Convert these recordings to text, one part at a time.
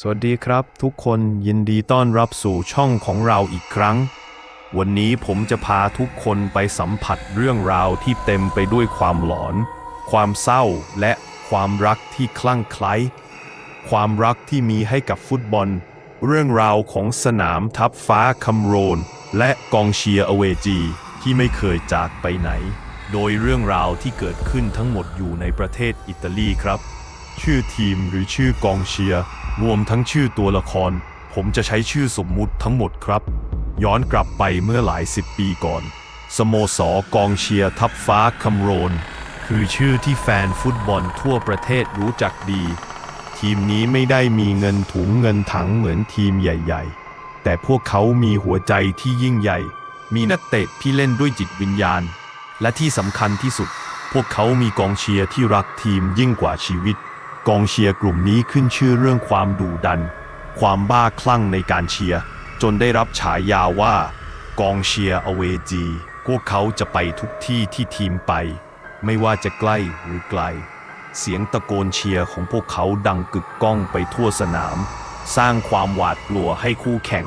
สวัสดีครับ ทุกคนยินดีต้อนรับสู่ช่องของเราอีกครั้ง วันนี้ผมจะพาทุกคนไปสัมผัสเรื่องราวที่เต็มไปด้วยความหลอน ความเศร้าและความรักที่คลั่งไคล้ความรักที่มีให้กับฟุตบอล เรื่องราวของสนามทับฟ้าคำโรน และกองเชียร์อเวจีที่ไม่เคยจากไปไหน โดยเรื่องราวที่เกิดขึ้นทั้งหมดอยู่ในประเทศอิตาลีครับ ชื่อทีมหรือชื่อกองเชียร์ รวมทั้งชื่อตัวละคร ผมจะใช้ชื่อสมมุติทั้งหมดครับ ย้อนกลับไปเมื่อหลายสิบปีก่อน สโมสรกองเชียร์ทับฟ้าคำโรน คือชื่อที่แฟนฟุตบอลทั่วประเทศรู้จักดี ทีมนี้ไม่ได้มีเงินถุงเงินถังเหมือนทีมใหญ่ ๆ แต่พวกเขามีหัวใจที่ยิ่งใหญ่ มีนักเตะที่เล่นด้วยจิตวิญญาณ และที่สำคัญที่สุด พวกเขามีกองเชียร์ที่รักทีมยิ่งกว่าชีวิต กองเชียร์กลุ่มนี้ขึ้นชื่อเรื่องความดุดัน ความบ้าคลั่งในการเชียร์ จนได้รับฉายาว่า กองเชียร์อเวจี พวกเขาจะไปทุกที่ที่ทีมไป ไม่ว่าจะใกล้หรือไกล เสียงตะโกนเชียร์ของพวกเขาดังกึกก้องไปทั่วสนาม สร้างความหวาดกลัวให้คู่แข่ง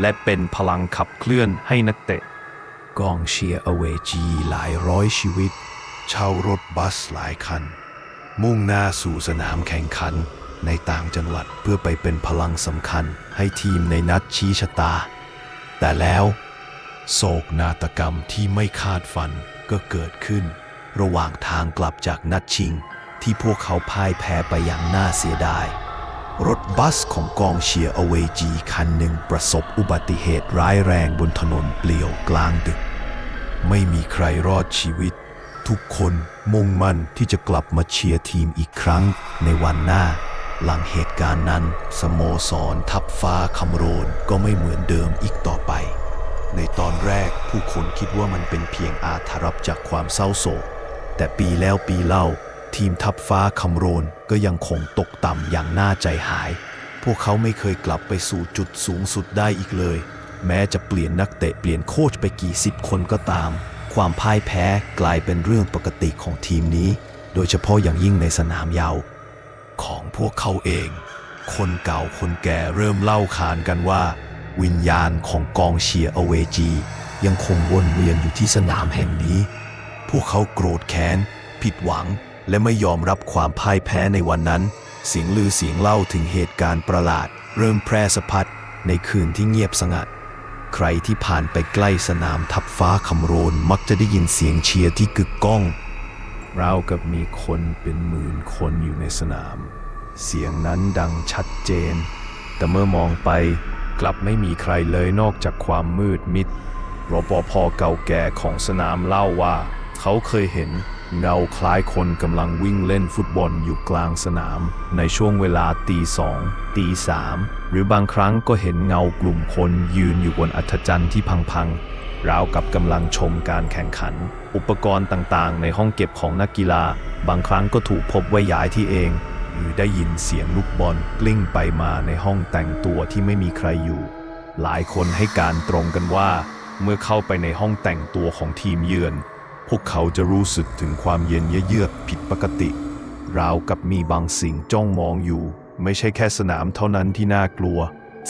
และเป็นพลังขับเคลื่อนให้นักเตะ กองเชียร์อเวจีหลายร้อยชีวิต เช่ารถบัสหลายคัน มุ่งหน้าสู่สนามแข่งขันในต่างจังหวัดเพื่อไปเป็นพลังสำคัญให้ทีมในนัดชี้ชะตา แต่แล้ว โศกนาฏกรรมที่ไม่คาดฝันก็เกิดขึ้น ระหว่างทางกลับจากนัดชิง ที่พวกเขาพ่ายแพ้ไปอย่างน่าเสียดาย รถบัสของกองเชียร์อเวจีคันหนึ่งประสบอุบัติเหตุร้ายแรงบนถนนเปลี่ยวกลางดึก ไม่มีใครรอดชีวิต ทุกคนมุ่งมั่นที่จะกลับมาเชียร์ทีมอีกครั้งในวันหน้า หลังเหตุการณ์นั้น สโมสรทับฟ้าคำโรนก็ไม่เหมือนเดิมอีกต่อไป ในตอนแรกผู้คนคิดว่ามันเป็นเพียงอาถรรพ์จากความเศร้าโศก แต่ปีแล้วปีเล่า ทีมทับฟ้าคำโรนก็ยังคงตกต่ำอย่างน่าใจหาย พวกเขาไม่เคยกลับไปสู่จุดสูงสุดได้อีกเลย แม้จะเปลี่ยนนักเตะเปลี่ยนโค้ชไปกี่สิบคนก็ตาม ความพ่ายแพ้กลายเป็นเรื่องปกติของทีมนี้ โดยเฉพาะอย่างยิ่งในสนามเยาว์ของพวกเขาเอง คนเก่าคนแก่เริ่มเล่าขานกันว่า วิญญาณของกองเชียร์อเวจี ยังคงวนเวียนอยู่ที่สนามแห่งนี้ พวกเขาโกรธแค้น ผิดหวัง และไม่ยอมรับความพ่ายแพ้ในวันนั้น เสียงลือเสียงเล่าถึงเหตุการณ์ประหลาด เริ่มแพร่สะพัดในคืนที่เงียบสงัด ใครที่ผ่านไปใกล้สนามทับฟ้าคำโรนมักจะได้ยินเสียงเชียร์ที่กึกก้อง ราวกับมีคนเป็นหมื่นคนอยู่ในสนาม เสียงนั้นดังชัดเจน แต่เมื่อมองไปกลับไม่มีใครเลยนอกจากความมืดมิดรปภเก่าแก่ของสนามเล่าว่า เขาเคยเห็น เงาคล้ายคนกำลังวิ่งเล่นฟุตบอลอยู่กลางสนาม ในช่วงเวลาตีสองตีสามหรือบางครั้งก็เห็นเงากลุ่มคนยืนอยู่บนอัฐจันทร์ที่พังๆราวกับกำลังชมการแข่งขัน อุปกรณ์ต่างๆ ในห้องเก็บของนักกีฬา บางครั้งก็ถูกพบไว้ย้ายที่เอง หรือได้ยินเสียงลูกบอลกลิ้งไปมาในห้องแต่งตัวที่ไม่มีใครอยู่ หลายคนให้การตรงกันว่า เมื่อเข้าไปในห้องแต่งตัวของทีมเยือน พวกเขาจะรู้สึกถึงความเย็นเยือกผิดปกติ ราวกับมีบางสิ่งจ้องมองอยู่ ไม่ใช่แค่สนามเท่านั้นที่น่ากลัว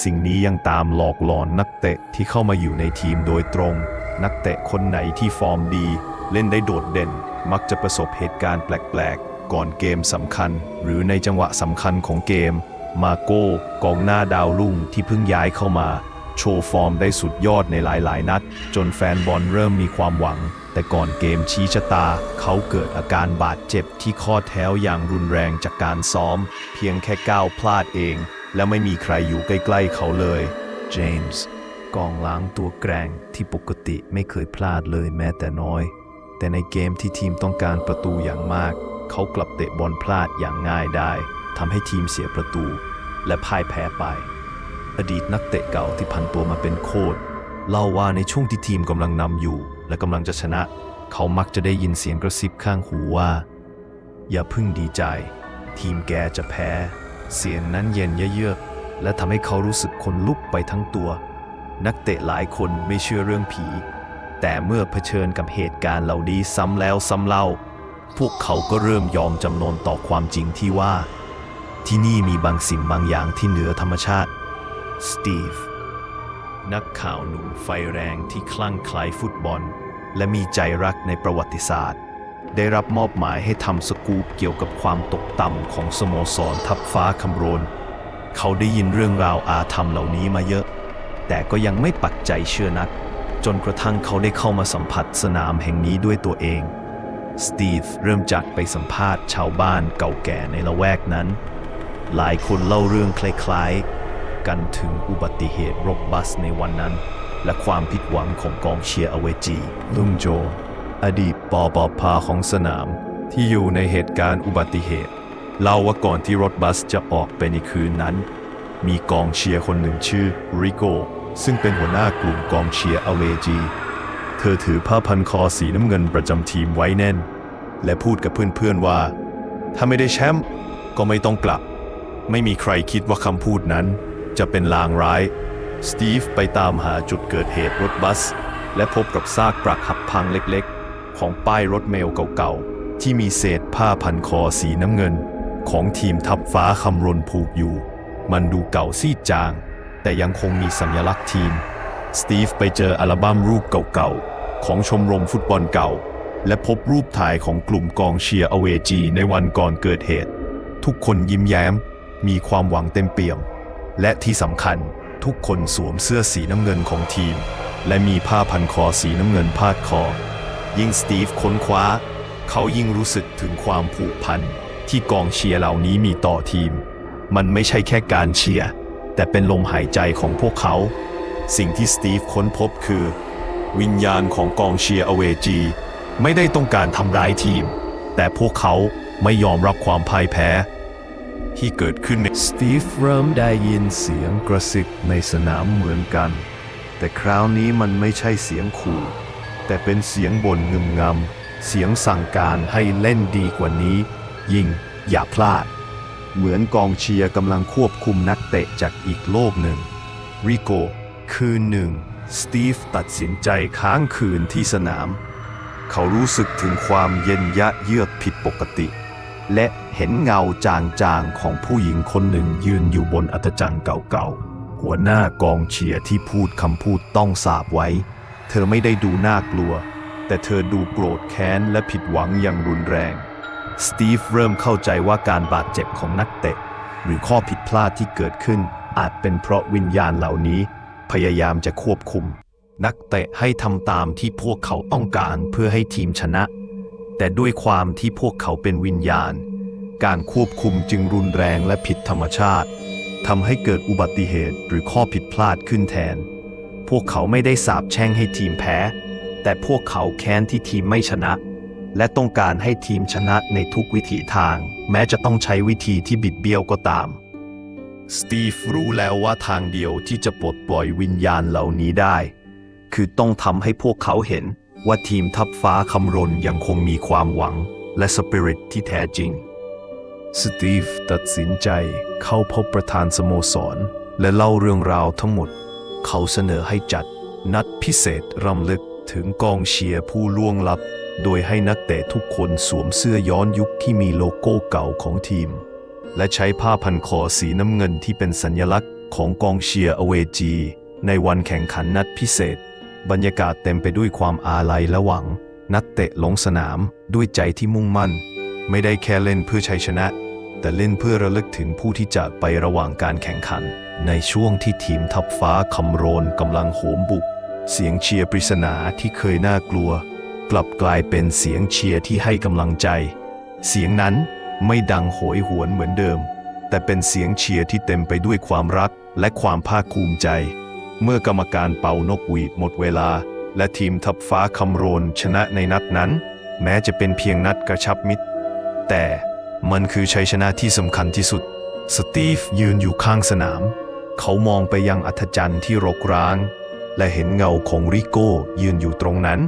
สิ่งนี้ยังตามหลอกหลอนนักเตะที่เข้ามาอยู่ในทีมโดยตรง นักเตะคนไหนที่ฟอร์มดี เล่นได้โดดเด่น มักจะประสบเหตุการณ์แปลกๆ ก่อนเกมสำคัญ หรือในจังหวะสำคัญของเกม มาโก้กองหน้าดาวรุ่งที่เพิ่งย้ายเข้ามา โชว์ฟอร์มได้สุดยอดในหลายๆ นัด จนแฟนบอลเริ่มมีความหวัง แต่ก่อนเกมชี้ชะตา เขาเกิดอาการบาดเจ็บที่ข้อแถวอย่างรุนแรงจากการซ้อม เพียงแค่ก้าวพลาดเอง และไม่มีใครอยู่ใกล้ๆเขาเลย เจมส์กองหล้างตัวแกร่งที่ปกติไม่เคยพลาดเลยแม้แต่น้อย แต่ในเกมที่ทีมต้องการประตูอย่างมาก เขากลับเตะบอลพลาดอย่างง่ายได้ทำให้ทีมเสียประตู และพ่ายแพ้ไป อดีตนักเตะเก่าที่พันตัวมาเป็นโค้ชเล่าว่าในช่วงที่ทีมกำลังนำอยู่ และกำลังจะชนะ เขามักจะได้ยินเสียงกระซิบข้างหูว่า อย่าพึ่งดีใจ ทีมแกจะแพ้ เสียงนั้นเย็นเยือกและทำให้เขารู้สึกขนลุกไปทั้งตัว นักเตะหลายคนไม่เชื่อเรื่องผี แต่เมื่อเผชิญกับเหตุการณ์เหล่านี้ซ้ำแล้วซ้ำเล่า พวกเขาก็เริ่มยอมจำนนต่อความจริงที่ว่า ที่นี่มีบางสิ่งบางอย่างที่เหนือธรรมชาติสตีฟ นักข่าวหนุ่มไฟแรงที่คลั่งไคล้ฟุตบอล และมีใจรักในประวัติศาสตร์ ได้รับมอบหมายให้ทำสกู๊ปเกี่ยวกับความตกต่ำของสโมสรทับฟ้าคำโรน เขาได้ยินเรื่องราวอาธรรมเหล่านี้มาเยอะ แต่ก็ยังไม่ปักใจเชื่อนัก จนกระทั่งเขาได้เข้ามาสัมผัสสนามแห่งนี้ด้วยตัวเอง สตีฟเริ่มจากไปสัมภาษณ์ชาวบ้านเก่าแก่ในละแวกนั้น หลายคนเล่าเรื่องคล้ายๆ กันถึงอุบัติเหตุรถบัสในวันนั้น และความผิดหวังของกองเชียร์อเวจี ลุงโจ อดีตปอปอพาของสนาม ที่อยู่ในเหตุการณ์อุบัติเหตุเล่าว่าก่อนที่รถบัสจะออกไปในคืนนั้น มีกองเชียร์คนหนึ่งชื่อริโกซึ่งเป็นหัวหน้ากลุ่มกองเชียร์อเวจี เธอถือผ้าพันคอสีน้ำเงินประจำทีมไว้แน่น และพูดกับเพื่อนๆว่า ถ้าไม่ได้แชมป์ก็ไม่ต้องกลับ ไม่มีใครคิดว่าคำพูดนั้น จะเป็นลางร้าย สตีฟไปตามหาจุดเกิดเหตุรถบัส และพบกับซากปรักหักพังเล็กๆ ของป้ายรถเมลเก่าๆ ที่มีเศษผ้าพันคอสีน้ำเงิน ของทีมทัพฟ้าคำรนผูกอยู่ มันดูเก่าซีดจาง แต่ยังคงมีสัญลักษณ์ทีม สตีฟไปเจออัลบั้มรูปเก่าๆ ของชมรมฟุตบอลเก่า และพบรูปถ่ายของกลุ่มกองเชียร์อเวจีในวันก่อนเกิดเหตุ ทุกคนยิ้มแย้ม มีความหวังเต็มเปี่ยม และที่สำคัญทุกคนสวมเสื้อสีน้ำเงินของทีม และมีผ้าพันคอสีน้ำเงินพาดคอ ยิ่งสตีฟค้นคว้า เขายิ่งรู้สึกถึงความผูกพันที่กองเชียร์เหล่านี้มีต่อทีม มันไม่ใช่แค่การเชียร์แต่เป็นลมหายใจของพวกเขา สิ่งที่สตีฟค้นพบคือ วิญญาณของกองเชียร์อเวจีไม่ได้ต้องการทำร้ายทีม แต่พวกเขาไม่ยอมรับความพ่ายแพ้ ที่เกิดขึ้นในสตีฟเริ่มได้ยินเสียงกระซิบในสนามเหมือนกัน แต่คราวนี้มันไม่ใช่เสียงขู่ แต่เป็นเสียงบ่นงึมงำ เสียงสั่งการให้เล่นดีกว่านี้ ยิง อย่าพลาด เหมือนกองเชียร์กำลังควบคุมนักเตะจากอีกโลกหนึ่ง ริโก คืนหนึ่ง สตีฟตัดสินใจค้างคืนที่สนาม เขารู้สึกถึงความเย็นยะเยือกผิดปกติ และเห็นเงาจางๆของผู้หญิงคนหนึ่งยืนอยู่บนอัฐจันทร์เก่าๆ หัวหน้ากองเชียร์ที่พูดคำพูดต้องสาบไว้ เธอไม่ได้ดูน่ากลัว แต่เธอดูโกรธแค้นและผิดหวังอย่างรุนแรง สตีฟเริ่มเข้าใจว่าการบาดเจ็บของนักเตะ หรือข้อผิดพลาดที่เกิดขึ้น อาจเป็นเพราะวิญญาณเหล่านี้ พยายามจะควบคุม นักเตะให้ทำตามที่พวกเขาต้องการเพื่อให้ทีมชนะ แต่ด้วยความที่พวกเขาเป็นวิญญาณ การควบคุมจึงรุนแรงและผิดธรรมชาติทำให้เกิดอุบัติเหตุหรือข้อผิดพลาดขึ้นแทน พวกเขาไม่ได้สาบแช่งให้ทีมแพ้ แต่พวกเขาแค้นที่ทีมไม่ชนะ และต้องการให้ทีมชนะในทุกวิถีทาง แม้จะต้องใช้วิธีที่บิดเบี้ยวก็ตาม สตีฟรู้แล้วว่าทางเดียวที่จะปลดปล่อยวิญญาณเหล่านี้ได้ คือต้องทำให้พวกเขาเห็น ว่าทีมทัพฟ้าคำรนยังคงมีความหวังและสปิริตที่แท้จริง สตีฟตัดสินใจเข้าพบประธานสโมสร และเล่าเรื่องราวทั้งหมด เขาเสนอให้จัดนัดพิเศษรำลึกถึงกองเชียร์ผู้ล่วงลับ โดยให้นักเตะทุกคนสวมเสื้อย้อนยุคที่มีโลโก้เก่าของทีม และใช้ผ้าพันคอสีน้ำเงินที่เป็นสัญลักษณ์ของกองเชียร์อเวจี ในวันแข่งขันนัดพิเศษ บรรยากาศเต็มไปด้วยความอาลัยและหวัง นักเตะลงสนามด้วยใจที่มุ่งมั่น ไม่ได้แค่เล่นเพื่อชัยชนะ แต่เล่นเพื่อระลึกถึงผู้ที่จากไประหว่างการแข่งขัน ในช่วงที่ทีมทัพฟ้าคำโรนกำลังโหมบุก เสียงเชียร์ปริศนาที่เคยน่ากลัว กลับกลายเป็นเสียงเชียร์ที่ให้กำลังใจ เสียงนั้นไม่ดังโหยหวนเหมือนเดิม แต่เป็นเสียงเชียร์ที่เต็มไปด้วยความรักและความภาคภูมิใจ เมื่อกรรมการเป่านกหวีดหมดเวลา และทีมทัพฟ้าคำโรนชนะในนัดนั้น แม้จะเป็นเพียงนัดกระชับมิตร แต่มันคือชัยชนะที่สำคัญที่สุด สตีฟยืนอยู่ข้างสนาม เขามองไปยังอัธจันทร์ที่รกร้าง และเห็นเงาของริโก้ยืนอยู่ตรงนั้น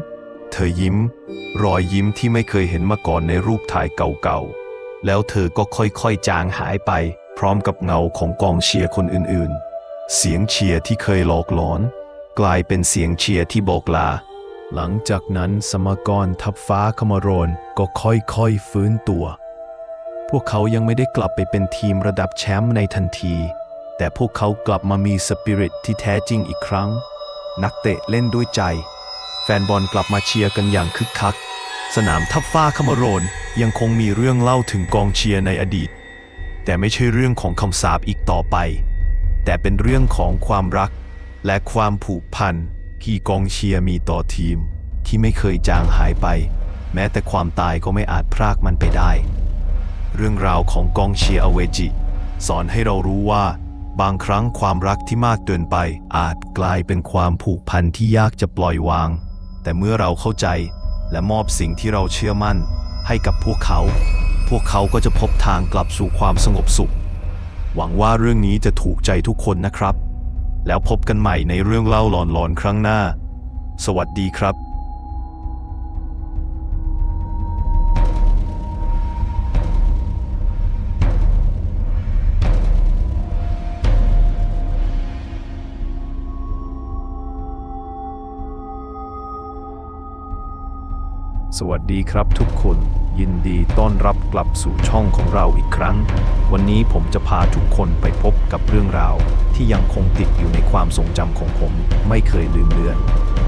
เธอยิ้ม รอยยิ้มที่ไม่เคยเห็นมาก่อนในรูปถ่ายเก่าๆ แล้วเธอก็ค่อยๆจางหายไป พร้อมกับเงาของกองเชียร์คนอื่นๆ เสียงเชียร์ที่เคยหลอกหลอน กลายเป็นเสียงเชียร์ที่บอกลา หลังจากนั้นสมกรทัพฟ้าคมารนก็ค่อยๆฟื้นตัว พวกเขายังไม่ได้กลับไปเป็นทีมระดับแชมป์ในทันที แต่พวกเขากลับมามีสปิริตที่แท้จริงอีกครั้ง นักเตะเล่นด้วยใจ แฟนบอลกลับมาเชียร์กันอย่างคึกคัก สนามทับฟ้าคมรนยังคงมีเรื่องเล่าถึงกองเชียร์ในอดีต แต่ไม่ใช่เรื่องของคำสาปอีกต่อไป แต่เป็นเรื่องของความรัก และความผูกพันที่กองเชียร์มีต่อทีม ที่ไม่เคยจางหายไป แม้แต่ความตายก็ไม่อาจพรากมันไปได้ เรื่องราวของกองเชียร์อเวจิ สอนให้เรารู้ว่า บางครั้งความรักที่มากเกินไป อาจกลายเป็นความผูกพันที่ยากจะปล่อยวาง แต่เมื่อเราเข้าใจและมอบสิ่งที่เราเชื่อมั่น ให้กับพวกเขา พวกเขาก็จะพบทางกลับสู่ความสงบสุข หวังว่าเรื่องนี้จะถูกใจทุกคนนะครับ แล้วพบกันใหม่ในเรื่องเล่าหลอนๆครั้งหน้า สวัสดีครับสวัสดีครับทุกคน ยินดีต้อนรับกลับสู่ช่องของเราอีกครั้ง วันนี้ผมจะพาทุกคนไปพบกับเรื่องราว ที่ยังคงติดอยู่ในความทรงจำของผม ไม่เคยลืมเลือน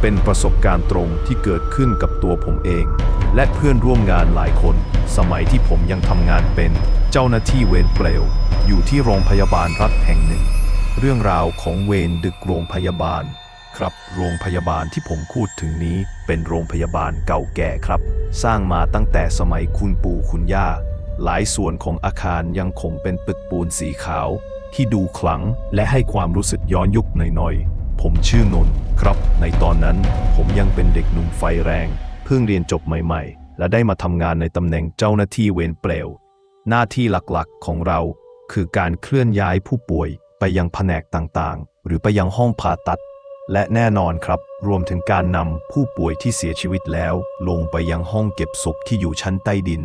เป็นประสบการณ์ตรงที่เกิดขึ้นกับตัวผมเอง และเพื่อนร่วมงานหลายคน สมัยที่ผมยังทำงานเป็นเจ้าหน้าที่เวรเปลว อยู่ที่โรงพยาบาลรัฐแห่งหนึ่ง เรื่องราวของเวรดึกโรงพยาบาล ครับโรงพยาบาลที่ผมพูดถึงนี้เป็นโรงพยาบาลเก่าแก่ครับ สร้างมาตั้งแต่สมัยคุณปู่คุณย่า หลายส่วนของอาคารยังคงเป็นตึกปูนสีขาว ที่ดูขลังและให้ความรู้สึกย้อนยุคหน่อยๆ ผมชื่อนนท์ครับ ในตอนนั้นผมยังเป็นเด็กหนุ่มไฟแรง เพิ่งเรียนจบใหม่ๆ และได้มาทำงานในตำแหน่งเจ้าหน้าที่เวรเปลว หน้าที่หลักๆของเรา คือการเคลื่อนย้ายผู้ป่วยไปยังแผนกต่างๆ หรือไปยังห้องผ่าตัด และแน่นอนครับ รวมถึงการนำผู้ป่วยที่เสียชีวิตแล้ว ลงไปยังห้องเก็บศพที่อยู่ชั้นใต้ดิน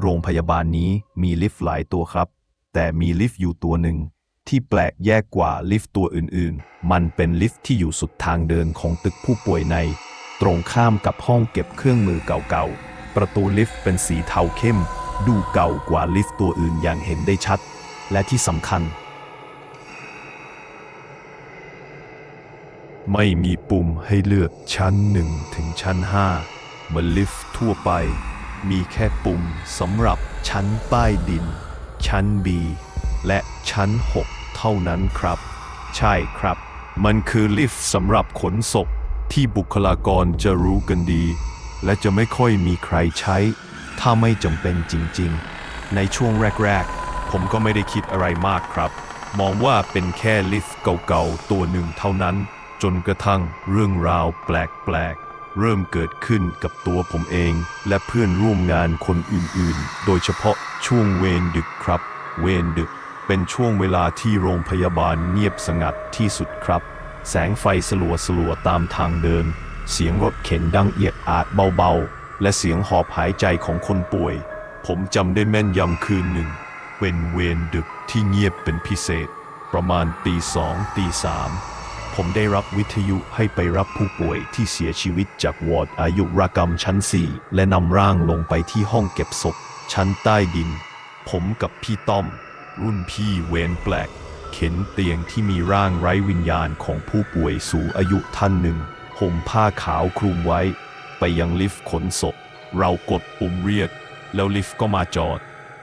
โรงพยาบาลนี้มีลิฟต์หลายตัวครับ แต่มีลิฟต์อยู่ตัวหนึ่ง ที่แปลกแยกกว่าลิฟต์ตัวอื่นๆ มันเป็นลิฟต์ที่อยู่สุดทางเดินของตึกผู้ป่วยใน ตรงข้ามกับห้องเก็บเครื่องมือเก่าๆ ประตูลิฟต์เป็นสีเทาเข้ม ดูเก่ากว่าลิฟต์ตัวอื่นอย่างเห็นได้ชัด และที่สำคัญ ไม่มีปุ่มให้เลือกชั้น 1 ถึงชั้น 5 เหมือนลิฟต์ทั่วไป มีแค่ปุ่มสำหรับชั้นใต้ดิน ชั้น B และชั้น 6 เท่านั้นครับ ใช่ครับ มันคือลิฟต์สำหรับขนศพที่บุคลากรจะรู้กันดี และจะไม่ค่อยมีใครใช้ ถ้าไม่จำเป็นจริงๆ ในช่วงแรกๆ ผมก็ไม่ได้คิดอะไรมากครับ มองว่าเป็นแค่ลิฟต์เก่าๆ ตัวหนึ่งเท่านั้น จนกระทั่งเรื่องราวแปลกๆ เริ่มเกิดขึ้นกับตัวผมเอง และเพื่อนร่วมงานคนอื่นๆ โดยเฉพาะช่วงเวรดึกครับ เวรดึกเป็นช่วงเวลาที่โรงพยาบาลเงียบสงัดที่สุดครับ แสงไฟสลัวสลัวๆตามทางเดิน เสียงรถเข็นดังเอียดอาดเบาๆ และเสียงหอบหายใจของคนป่วย ผมจำได้แม่นยำคืนหนึ่ง เป็นเวรดึกที่เงียบเป็นพิเศษ ประมาณตีสองตีสาม ผมได้รับวิทยุให้ไปรับผู้ป่วยที่เสียชีวิตจากวอร์ดอายุรกรรมชั้น 4 และนำร่างลงไปที่ห้องเก็บศพ ชั้นใต้ดิน ผมกับพี่ต้อม รุ่นพี่เวรแปลก เข็นเตียงที่มีร่างไร้วิญญาณของผู้ป่วยสูงอายุท่านหนึ่งห่มผ้าขาวคลุมไว้ ไปยังลิฟต์ขนศพ เรากดปุ่มเรียก แล้วลิฟต์ก็มาจอด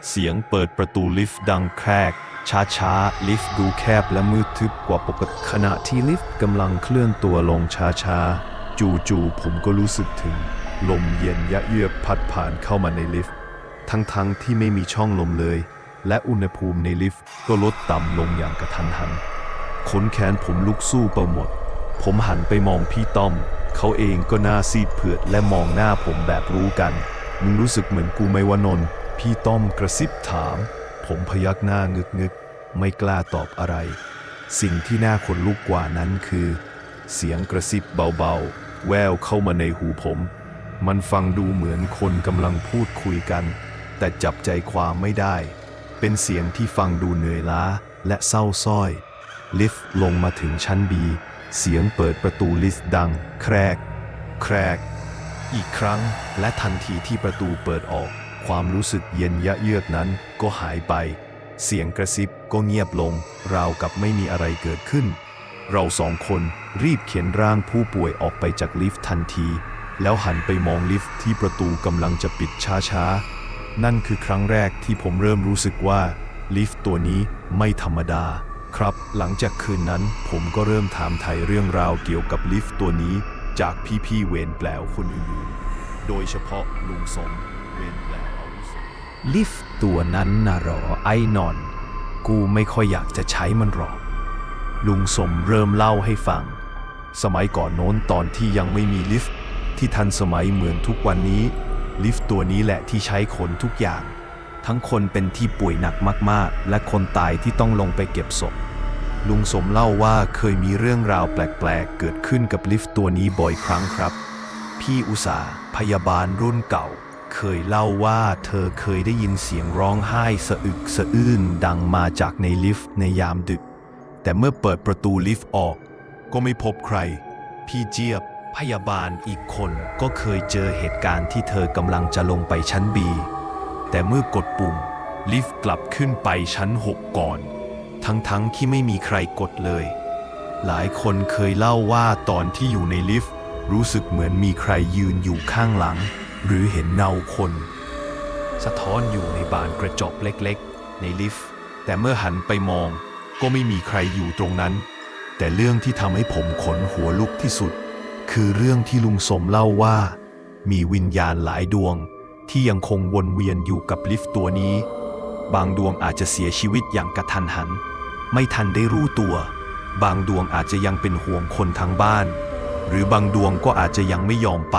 เสียงเปิดประตูลิฟต์ดังแครก ช้าๆ ลิฟต์ดูแคบและมืดทึบกว่าปกติขณะที่ลิฟต์กำลังเคลื่อนตัวลงช้าๆ จู่ๆผมก็รู้สึกถึง ลมเย็นยะเยือกพัดผ่านเข้ามาในลิฟต์ทั้งๆที่ไม่มีช่องลมเลย และอุณหภูมิในลิฟต์ก็ลดต่ำลงอย่างกระทันหันขนแขนผมลุกสู้ไปหมด ผมหันไปมองพี่ต้อม เขาเองก็หน้าซีดเผือดและมองหน้าผมแบบรู้กัน มึงรู้สึกเหมือนกูไหมวะนนท์พี่ต้อมกระซิบถาม ผมพยักหน้างึกงึกไม่กล้าตอบอะไร สิ่งที่น่าขนลุกกว่านั้นคือ เสียงกระซิบเบาๆ แววเข้ามาในหูผม มันฟังดูเหมือนคนกำลังพูดคุยกัน แต่จับใจความไม่ได้ เป็นเสียงที่ฟังดูเหนื่อยล้าและเศร้าส้อย ลิฟต์ลงมาถึงชั้นบี เสียงเปิดประตูลิฟต์ดัง แครก แครก อีกครั้งและทันทีที่ประตูเปิดออก ความรู้สึกเย็นยะเยือกนั้นก็หายไป เสียงกระซิบก็เงียบลง ราวกับไม่มีอะไรเกิดขึ้น เราสองคนรีบเข็นร่างผู้ป่วยออกไปจากลิฟต์ทันที แล้วหันไปมองลิฟต์ที่ประตูกำลังจะปิดช้าๆ นั่นคือครั้งแรกที่ผมเริ่มรู้สึกว่า ลิฟต์ตัวนี้ไม่ธรรมดาครับ หลังจากคืนนั้นผมก็เริ่มถามไทยเรื่องราวเกี่ยวกับลิฟต์ตัวนี้จากพี่ๆเวรแปลวคนอื่นๆโดยเฉพาะลุงสมเวรแปลว ลิฟต์ตัวนั้นน่ะหรอไอ้นอน กูไม่ค่อยอยากจะใช้มันหรอก ลุงสมเริ่มเล่าให้ฟัง สมัยก่อนโน้นตอนที่ยังไม่มีลิฟต์ที่ทันสมัยเหมือนทุกวันนี้ ลิฟต์ตัวนี้แหละที่ใช้ขนทุกอย่าง ทั้งคนเป็นที่ป่วยหนักมากๆ และคนตายที่ต้องลงไปเก็บศพลุงสมเล่าว่าเคยมีเรื่องราวแปลกๆ เกิดขึ้นกับลิฟต์ตัวนี้บ่อยครั้งครับ พี่อุสาพยาบาลรุ่นเก่า เคยเล่าว่าเธอเคยได้ยินเสียงร้องไห้สะอึกสะอื้นดังมาจากในลิฟต์ในยามดึก แต่เมื่อเปิดประตูลิฟต์ออก ก็ไม่พบใคร พี่เจี๊ยบพยาบาลอีกคนก็เคยเจอเหตุการณ์ที่เธอกำลังจะลงไปชั้นบีแต่เมื่อกดปุ่ม ลิฟต์กลับขึ้นไปชั้น 6 ก่อน ทั้งๆที่ไม่มีใครกดเลย หลายคนเคยเล่าว่าตอนที่อยู่ในลิฟต์รู้สึกเหมือนมีใครยืนอยู่ข้างหลัง หรือเห็นเงาคน สะท้อนอยู่ในบานกระจกเล็กๆ ในลิฟต์แต่เมื่อหันไปมองก็ไม่มีใครอยู่ตรงนั้น แต่เรื่องที่ทำให้ผมขนหัวลุกที่สุด คือเรื่องที่ลุงสมเล่าว่า มีวิญญาณหลายดวง ที่ยังคงวนเวียนอยู่กับลิฟต์ตัวนี้ บางดวงอาจจะเสียชีวิตอย่างกระทันหัน ไม่ทันได้รู้ตัว บางดวงอาจจะยังเป็นห่วงคนทั้งบ้าน หรือบางดวงก็อาจจะยังไม่ยอมไป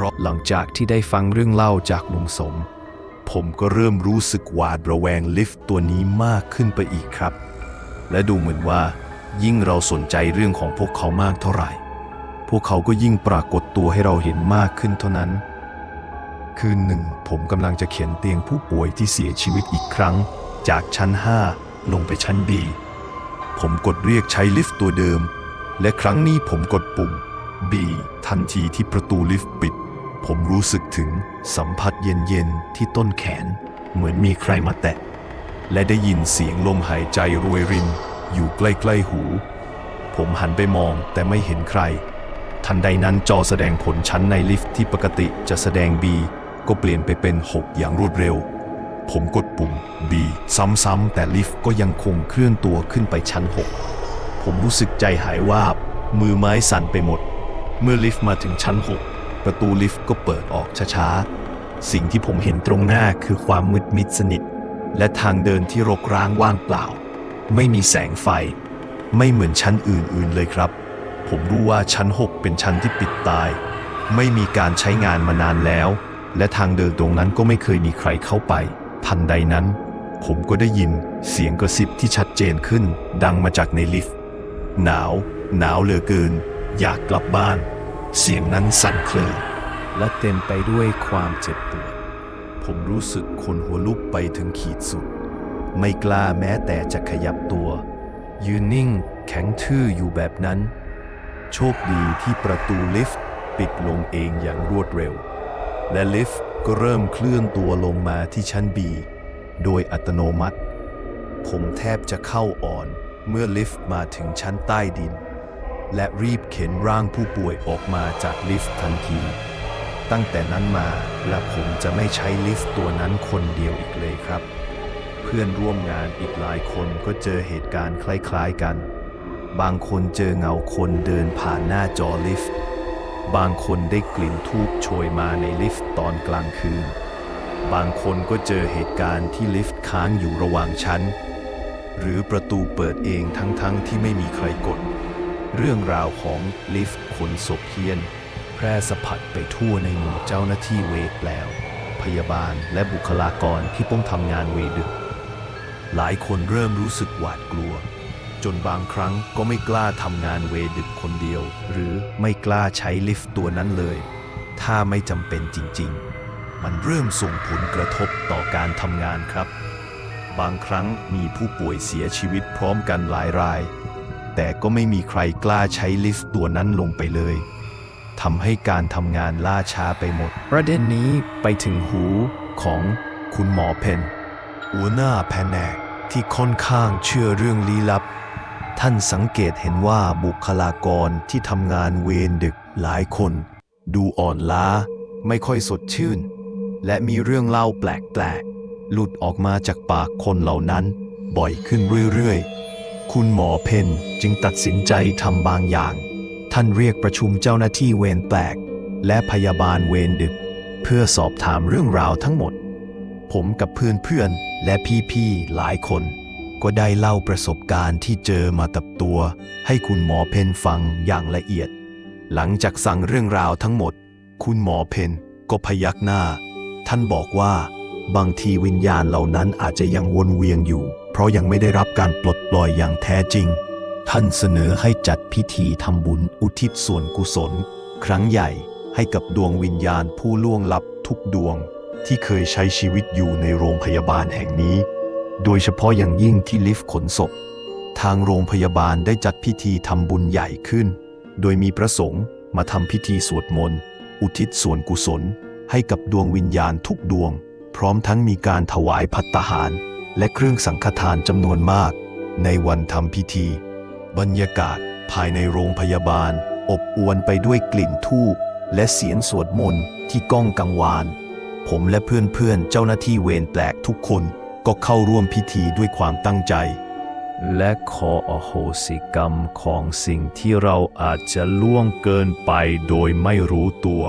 เพราะหลังจากที่ได้ฟังเรื่องเล่าจากลุงสม ผมก็เริ่มรู้สึกหวาดระแวงลิฟต์ตัวนี้มากขึ้นไปอีกครับ และดูเหมือนว่า ยิ่งเราสนใจเรื่องของพวกเขามากเท่าไหร่ พวกเขาก็ยิ่งปรากฏตัวให้เราเห็นมากขึ้นเท่านั้น คืนหนึ่ง ผมกำลังจะเข็นเตียงผู้ป่วยที่เสียชีวิตอีกครั้ง จากชั้น 5 ลงไปชั้น B ผมกดเรียกใช้ลิฟต์ตัวเดิม และครั้งนี้ผมกดปุ่ม B ทันทีที่ประตูลิฟต์ปิด ผมรู้สึกถึงสัมผัสเย็นๆที่ต้นแขน เหมือนมีใครมาแตะ และได้ยินเสียงลมหายใจรวยริน อยู่ใกล้ๆหู ผมหันไปมองแต่ไม่เห็นใคร ทันใดนั้นจอแสดงผลชั้นในลิฟต์ที่ปกติจะแสดง B ก็เปลี่ยนไปเป็น 6 อย่างรวดเร็ว ผมกดปุ่ม B ซ้ำๆแต่ลิฟต์ก็ยังคงเคลื่อนตัวขึ้นไปชั้น 6 ผมรู้สึกใจหายวาบ มือไม้สั่นไปหมด เมื่อลิฟต์มาถึงชั้น 6 ประตูลิฟต์ก็เปิดออกช้าๆ สิ่งที่ผมเห็นตรงหน้าคือความมืดมิดสนิท และทางเดินที่รกร้างว่างเปล่า ไม่มีแสงไฟ ไม่เหมือนชั้นอื่นๆเลยครับ ผมรู้ว่าชั้น 6 เป็นชั้นที่ปิดตาย ไม่มีการใช้งานมานานแล้ว และทางเดินตรงนั้นก็ไม่เคยมีใครเข้าไป ทันใดนั้น ผมก็ได้ยินเสียงกระซิบที่ชัดเจนขึ้น ดังมาจากในลิฟต์หนาว หนาวเหลือเกิน อยากกลับบ้าน เสียงนั้นสั่นเครือและเต็มไปด้วยความเจ็บปวด ผมรู้สึกขนหัวลุกไปถึงขีดสุด ไม่กล้าแม้แต่จะขยับตัว ยืนนิ่งแข็งทื่ออยู่แบบนั้น โชคดีที่ประตูลิฟต์ปิดลงเองอย่างรวดเร็ว และลิฟต์ก็เริ่มเคลื่อนตัวลงมาที่ชั้นบีโดยอัตโนมัติ ผมแทบจะเข้าอ่อนเมื่อลิฟต์มาถึงชั้นใต้ดิน และรีบเข็นร่างผู้ป่วยออกมาจากลิฟต์ทันที ตั้งแต่นั้นมาและผมจะไม่ใช้ลิฟต์ตัวนั้นคนเดียวอีกเลยครับ เพื่อนร่วมงานอีกหลายคนก็เจอเหตุการณ์คล้ายๆกัน บางคนเจอเงาคนเดินผ่านหน้าจอลิฟต์ บางคนได้กลิ่นทูบโชยมาในลิฟต์ตอนกลางคืน บางคนก็เจอเหตุการณ์ที่ลิฟต์ค้างอยู่ระหว่างชั้น หรือประตูเปิดเองทั้งๆทที่ไม่มีใครกด เรื่องราวของลิฟต์ขนศพเฮียน แพร่สะพัดไปทั่วในหมู่เจ้าหน้าที่เวรแปลว พยาบาลและบุคลากรที่ต้องทำงานเวรดึก หลายคนเริ่มรู้สึกหวาดกลัว จนบางครั้งก็ไม่กล้าทำงานเวรดึกคนเดียว หรือไม่กล้าใช้ลิฟต์ตัวนั้นเลย ถ้าไม่จำเป็นจริง ๆ มันเริ่มส่งผลกระทบต่อการทำงานครับ บางครั้งมีผู้ป่วยเสียชีวิตพร้อมกันหลายราย แต่ก็ไม่มีใครกล้าใช้ลิฟต์ตัวนั้นลงไปเลยทำให้การทำงานล่าช้าไปหมด ประเด็นนี้ไปถึงหูของคุณหมอเพนหัวหน้าแผนกที่ค่อนข้างเชื่อเรื่องลี้ลับ ท่านสังเกตเห็นว่าบุคลากรที่ทำงานเวรดึกหลายคน ดูอ่อนล้า ไม่ค่อยสดชื่น และมีเรื่องเล่าแปลกๆหลุดออกมาจากปากคนเหล่านั้น บ่อยขึ้นเรื่อยๆ คุณหมอเพนจึงตัดสินใจทำบางอย่าง ท่านเรียกประชุมเจ้าหน้าที่เวรแปลก และพยาบาลเวรดึก เพื่อสอบถามเรื่องราวทั้งหมด ผมกับเพื่อนๆและพี่ๆหลายคน ก็ได้เล่าประสบการณ์ที่เจอมากับตัว ให้คุณหมอเพนฟังอย่างละเอียด หลังจากสั่งเรื่องราวทั้งหมด คุณหมอเพนก็พยักหน้า ท่านบอกว่า บางทีวิญญาณเหล่านั้นอาจจะยังวนเวียนอยู่ ราะยังไม่ได้รับการปลดปล่อยอย่างแท้จริง ท่านเสนอให้จัดพิธีทำบุญอุทิศส่วนกุศล ครั้งใหญ่ให้กับดวงวิญญาณผู้ล่วงลับทุกดวง ที่เคยใช้ชีวิตอยู่ในโรงพยาบาลแห่งนี้ โดยเฉพาะอย่างยิ่งที่ลิฟต์ขนศพ ทางโรงพยาบาลได้จัดพิธีทำบุญใหญ่ขึ้น โดยมีพระสงฆ์มาทำพิธีสวดมนต์อุทิศส่วนกุศล ให้กับดวงวิญญาณทุกดวง พร้อมทั้งมีการถวายพัตตาหาร และเครื่องสังฆทานจำนวนมาก ในวันทำพิธี บรรยากาศภายในโรงพยาบาล อบอวลไปด้วยกลิ่นธูปและเสียงสวดมนต์ที่ก้องกังวาน ผมและเพื่อนๆเจ้าหน้าที่เวรแปลกทุกคนก็เข้าร่วมพิธีด้วยความตั้งใจ และขออโหสิกรรมของสิ่งที่เราอาจจะล่วงเกินไปโดยไม่รู้ตัว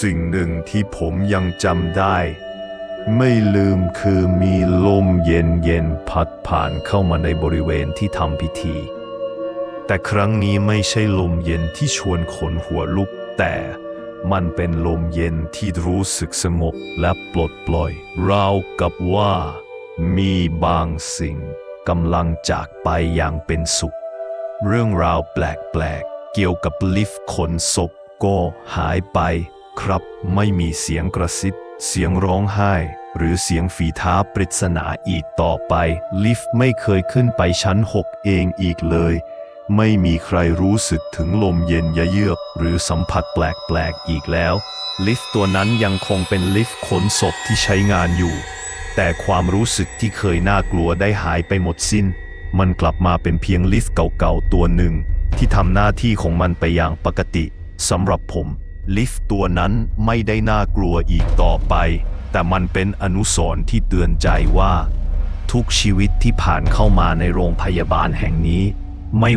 สิ่งหนึ่งที่ผมยังจำได้ ไม่ลืมคือมีลมเย็นๆพัดผ่านเข้ามาในบริเวณที่ทำพิธี แต่ครั้งนี้ไม่ใช่ลมเย็นที่ชวนขนหัวลุก แต่มันเป็นลมเย็นที่รู้สึกสงบและปลดปล่อย ราวกับว่า มีบางสิ่งกำลังจากไปอย่างเป็นสุข เรื่องราวแปลกๆ เกี่ยวกับลิฟต์ขนศพก็หายไปครับไม่มีเสียงกระซิบ เสียงร้องไห้ หรือเสียงฝีเท้าปริศนาอีกต่อไป ลิฟต์ไม่เคยขึ้นไปชั้น 6 เองอีกเลย ไม่มีใครรู้สึกถึงลมเย็นยะเยือก หรือสัมผัสแปลกๆอีกแล้ว ลิฟต์ตัวนั้นยังคงเป็นลิฟต์ขนศพที่ใช้งานอยู่ แต่ความรู้สึกที่เคยน่ากลัวได้หายไปหมดสิ้น มันกลับมาเป็นเพียงลิฟต์เก่าๆตัวหนึ่ง ที่ทำหน้าที่ของมันไปอย่างปกติสำหรับผม ลิฟต์ตัวนั้นไม่ได้น่ากลัวอีกต่อไป แต่มันเป็นอนุสรณ์ที่เตือนใจว่า ทุกชีวิตที่ผ่านเข้ามาในโรงพยาบาลแห่งนี้ไม่